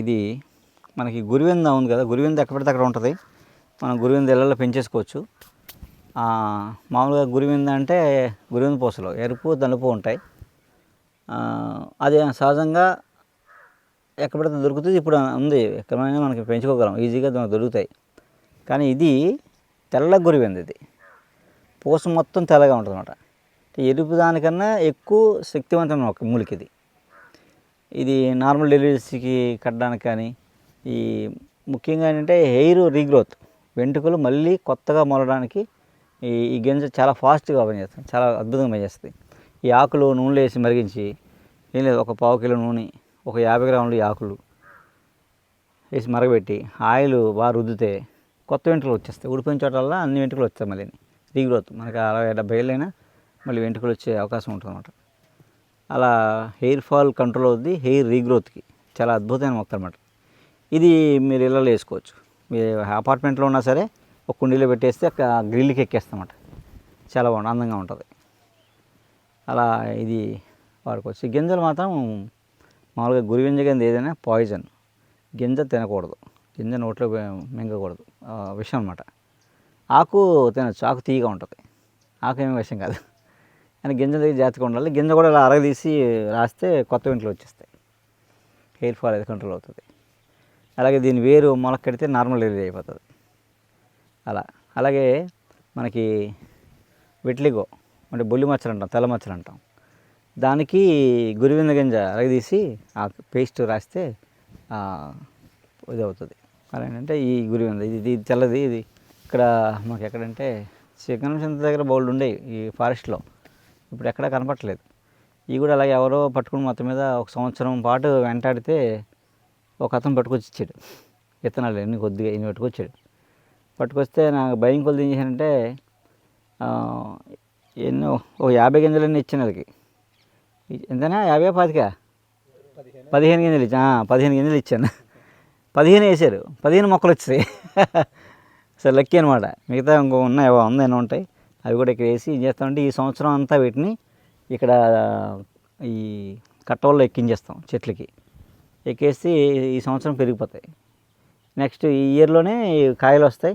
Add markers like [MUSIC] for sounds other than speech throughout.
ఇది మనకి గురివింద ఉంది కదా గురివింద ఎక్కడ పడితే అక్కడ ఉంటుంది. మనం గురివింద ఇళ్ళల్లో పెంచేసుకోవచ్చు. మామూలుగా గురివింద అంటే గురివింద పూసలు ఎరుపు నలుపు ఉంటాయి. అది సహజంగా ఎక్కడ పడితే దొరుకుతుంది. ఇప్పుడు ఉంది ఎక్కడైనా మనకి పెంచుకోగలం ఈజీగా దొరుకుతాయి. కానీ ఇది తెల్ల గురివింద ఇది. పూస మొత్తం తెల్లగా ఉంటుంది అనమాట ఎరుపు దానికన్నా ఎక్కువ శక్తివంతమైన ఒక మూలిక ఇది. ఇది నార్మల్ డెలివరీస్కి కట్టడానికి కానీ ఈ ముఖ్యంగా ఏంటంటే హెయిర్ రీగ్రోత్ వెంట్రుకలు మళ్ళీ కొత్తగా మొలడానికి ఈ ఈ గింజ చాలా ఫాస్ట్గా పనిచేస్తుంది చాలా అద్భుతంగా పనిచేస్తుంది. ఈ ఆకులు నూనెలో వేసి మరిగించి ఏం లేదు ఒక పావు కిలో నూనె ఒక యాభై గ్రాములు ఈ ఆకులు వేసి మరగబెట్టి ఆయిల్ బాగా రుద్దితే కొత్త వెంట్రుకలు వచ్చేస్తాయి. ఊడిపోయిన చోటల్లా అన్ని వెంట్రుకలు వస్తాయి మళ్ళీ రీగ్రోత్ మనకి అరవై డెబ్బై ఏళ్ళైనా మళ్ళీ వెంట్రుకలు వచ్చే అవకాశం ఉంటుంది అన్నమాట అలా హెయిర్ ఫాల్ కంట్రోల్ అవుద్ది హెయిర్ రీగ్రోత్కి. చాలా అద్భుతమైన మొక్క అనమాట ఇది మీరు ఇళ్ళలో వేసుకోవచ్చు. మీరు అపార్ట్మెంట్లో ఉన్నా సరే ఒక కుండీలో పెట్టేస్తే అక్కడ గ్రిల్కి ఎక్కేస్తామట చాలా బాగుంది అందంగా ఉంటుంది. అలా ఇది వాడుకోవచ్చు. గింజలు మాత్రం మామూలుగా గురివింజ గింజ కింద ఏదైనా పాయిజన్. గింజ తినకూడదు. గింజ నోట్లో మింగకూడదు. విషం అనమాట ఆకు తినచ్చు. ఆకు తీయగా ఉంటుంది. ఆకు ఏమి విషయం కాదు. కానీ గింజ దగ్గర జాగ్రత్తగా ఉండాలి. గింజ కూడా ఇలా అరగదీసి రాస్తే కొత్త ఇంట్లో వచ్చేస్తాయి. హెయిర్ ఫాల్ అది కంట్రోల్ అవుతుంది. అలాగే దీని వేరు మొలకెడితే నార్మల్ డెలివరీ అయిపోతుంది. అలా. అలాగే మనకి వెట్లిగో అంటే బొల్లి మచ్చలు అంటాం తెల్ల మచ్చలు అంటాం. దానికి గురివింద గింజ అరగదీసి ఆ పేస్ట్ రాస్తే ఇది అవుతుంది అలా ఏంటంటే ఈ గురివింద ఇది ఇది తెల్లది ఇది ఇక్కడ మాకు ఎక్కడంటే చికెన్ చింత దగ్గర బౌల్డ్ ఉండేవి ఈ ఫారెస్ట్లో. ఇప్పుడు ఎక్కడా కనపట్లేదు ఇవి కూడా అలాగే ఎవరో పట్టుకుని మొత్తం మీద ఒక సంవత్సరం పాటు వెంటాడితే ఒక అతను పట్టుకొచ్చి ఇచ్చాడు విత్తనాలు ఎన్ని కొద్దిగా ఇన్ని పట్టుకొచ్చాడు. పట్టుకొస్తే నాకు భయం కొద్ది ఏం చేశానంటే ఎన్నో ఓ యాభై గింజలన్నీ ఇచ్చాను వాళ్ళకి. ఎంతనా? యాభై పాతిక? పదిహేను గింజలు ఇచ్చా ఆ, పదిహేను గింజలు ఇచ్చాను. పదిహేను వేసారు. పదిహేను మొక్కలు వచ్చాయి. [LAUGHS] సరే లక్కీ అనమాట మిగతా ఇంకో ఉన్నాయి వంద ఎన్నో ఉంటాయి. అవి కూడా ఇక్కడ వేసి ఏం చేస్తామంటే ఈ సంవత్సరం అంతా వీటిని ఇక్కడ ఈ కట్టవల్లో ఎక్కించేస్తాం చెట్లకి. ఎక్కేసి ఈ సంవత్సరం పెరిగిపోతాయి. నెక్స్ట్ ఈ ఇయర్లోనే కాయలు వస్తాయి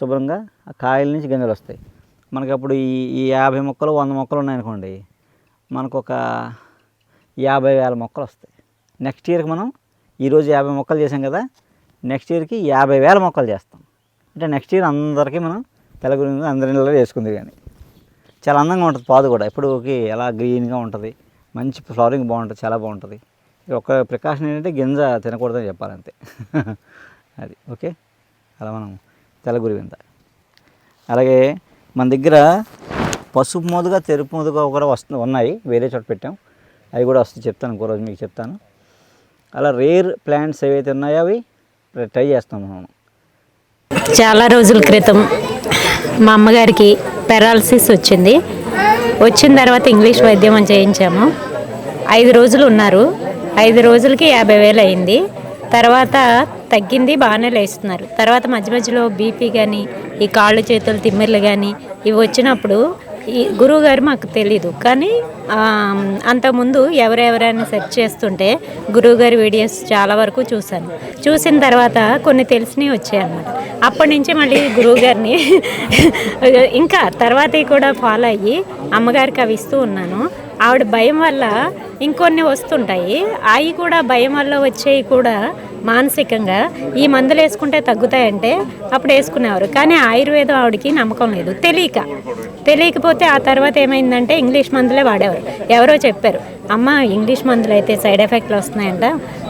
శుభ్రంగా. ఆ కాయల నుంచి గింజలు వస్తాయి. మనకి అప్పుడు ఈ ఈ యాభై మొక్కలు వంద మొక్కలు ఉన్నాయనుకోండి మనకు ఒక యాభై వేల మొక్కలు వస్తాయి. నెక్స్ట్ ఇయర్కి మనం ఈరోజు యాభై మొక్కలు చేసాం కదా నెక్స్ట్ ఇయర్కి యాభై వేల మొక్కలు చేస్తాం. అంటే నెక్స్ట్ ఇయర్ అందరికీ మనం తెల్ల అందరి ఇళ్ళలో వేసుకుంది కానీ. చాలా అందంగా ఉంటుంది పాదు కూడా. ఎప్పుడుకి ఎలా గ్రీన్గా ఉంటుంది. మంచి ఫ్లవరింగ్ బాగుంటుంది చాలా బాగుంటుంది. ఒక ప్రికాషన్ ఏంటంటే గింజ తినకూడదని చెప్పాలంతే. [LAUGHS] అది ఓకే? అలా మనం తెలగురి వింత. అలాగే మన దగ్గర పసుపు మోదుగా తెరుపు మోదుగా కూడా వస్తు ఉన్నాయి. వేరే చోట పెట్టాం. అవి కూడా వస్తే చెప్తాను. ఇంకో రోజు మీకు చెప్తాను. అలా రేర్ ప్లాంట్స్ ఏవైతే ఉన్నాయో అవి ట్రై చేస్తాం మనం. చాలా రోజుల క్రితం మా అమ్మగారికి పెరాలసిస్ వచ్చింది. వచ్చిన తర్వాత ఇంగ్లీష్ వైద్యం అని చేయించాము. ఐదు రోజులు ఉన్నారు. ఐదు రోజులకి యాభై వేలు అయింది. తర్వాత తగ్గింది బాగానే లేస్తున్నారు. తర్వాత మధ్య మధ్యలో బీపీ కానీ ఈ కాళ్ళు చేతులు తిమ్మిర్లు కానీ ఇవి వచ్చినప్పుడు ఈ గురువు గారు మాకు తెలీదు. కానీ అంతకుముందు ఎవరెవరైనా సెర్చ్ చేస్తుంటే గురువు గారి వీడియోస్ చాలా వరకు చూశాను. చూసిన తర్వాత కొన్ని తెలిసినవి వచ్చాయి అన్నమాట. అప్పటి నుంచి మళ్ళీ గురువు గారిని [LAUGHS] ఇంకా తర్వాత కూడా ఫాలో అయ్యి అమ్మగారికి అవి ఇస్తూ ఉన్నాను. ఆవిడ భయం వల్ల ఇంకొన్ని వస్తుంటాయి. అవి కూడా భయం వల్ల వచ్చేవి కూడా మానసికంగా. ఈ మందులు వేసుకుంటే తగ్గుతాయంటే అప్పుడు వేసుకునేవారు. కానీ ఆయుర్వేదం ఆవిడకి నమ్మకం లేదు. తెలియక. తెలియకపోతే ఆ తర్వాత ఏమైందంటే ఇంగ్లీష్ మందులే వాడేవారు. ఎవరో చెప్పారు అమ్మ ఇంగ్లీష్ మందులు అయితే సైడ్ ఎఫెక్ట్లు వస్తున్నాయంట.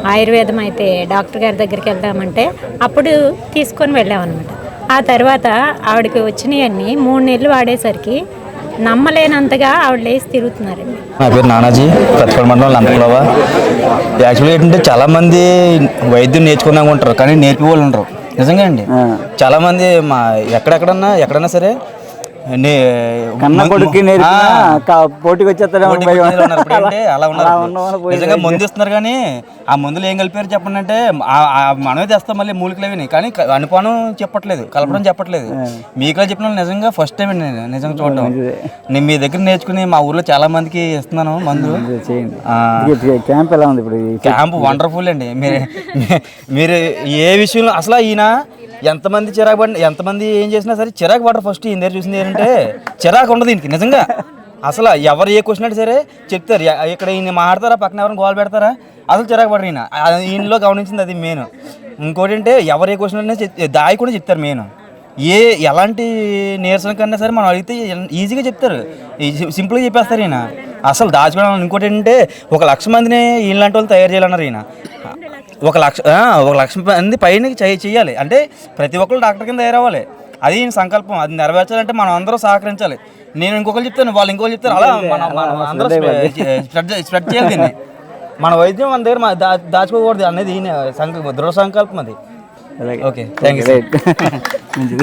ఆయుర్వేదం అయితే డాక్టర్ గారి దగ్గరికి వెళ్దామంటే అప్పుడు తీసుకొని వెళ్ళామన్నమాట. ఆ తర్వాత ఆవిడకి వచ్చినాయన్నీ మూడు నెలలు వాడేసరికి నమ్మలేనంతగా ఆవిడ లేచి తిరుగుతున్నారండి నా పేరు నానాజీ ప్రతిపల్ మండలం లంతకులవా యాక్చువల్గా ఏంటంటే చాలా మంది వైద్యం నేర్చుకున్నా ఉంటారు కానీ నేర్పి వాళ్ళు ఉంటారు నిజంగా అండి. చాలా మంది మా ఎక్కడెక్కడన్నా ఎక్కడన్నా సరే కన్న పోటీకి నిజంగా మందు ఇస్తున్నారు కానీ ఆ మందులు ఏం కలిపారు చెప్పండి అంటే మనమే తెస్తాం మళ్ళీ మూలికలు అవి కానీ అనుపానం చెప్పట్లేదు కలపడం చెప్పట్లేదు. మీకులా చెప్పిన నిజంగా ఫస్ట్ టైం అండి నేను నిజంగా చూడటం మంచిదే. నేను మీ దగ్గర నేర్చుకుని మా ఊర్లో చాలా మందికి ఇస్తున్నాను మందు క్యాంప్ ఎలా ఉంది ఇప్పుడు క్యాంప్ వండర్ఫుల్ అండి. మీరు మీరు ఏ విషయంలో అసలు ఈయన ఎంతమంది చిరాకు పడిన ఎంతమంది ఏం చేసినా సరే చిరాకు పడరు ఫస్ట్ ఈయన దగ్గర చూసింది ఏంటంటే చిరాకు ఉండదు దీనికి నిజంగా. అసలు ఎవరు ఏ క్వశ్చన్ అంటే సరే చెప్తారు. ఇక్కడ ఈయన మాట్లాడతారా? పక్కన ఎవరైనా గోల్ పెడతారా? అసలు చిరాకు పడరు ఈయన. ఈయనలో గమనించింది అది మెయిన్ ఇంకోటి అంటే ఎవరు ఏ క్వశ్చన్ అంటే దాయి కూడా చెప్తారు మెయిన్ ఏ ఎలాంటి నీరసన కన్నా సరే మనం అడిగితే ఈజీగా చెప్తారు. సింపుల్గా చెప్పేస్తారు ఈయన. అసలు దాచుకోవడం ఇంకోటి ఏంటంటే ఒక లక్ష మందిని ఈయనలాంటి వాళ్ళు తయారు చేయాలన్నారు ఈయన. ఒక లక్ష ఒక లక్ష మంది పైన చేయ- చేయాలి. అంటే ప్రతి ఒక్కరు డాక్టర్ కింద తయారవ్వాలి అది ఈయన సంకల్పం. అది నెరవేర్చాలంటే మనం అందరూ సహకరించాలి. నేను ఇంకొకరు చెప్తాను వాళ్ళు ఇంకొకరు చెప్తారు. అలా మనం అందరూ స్ప్రెడ్ స్ప్రెడ్ చేయాలి దీన్ని. మన వైద్యం మన దగ్గర దాచుకోకూడదు అనేది దృఢ సంకల్పం అది. Okay thank [LAUGHS] you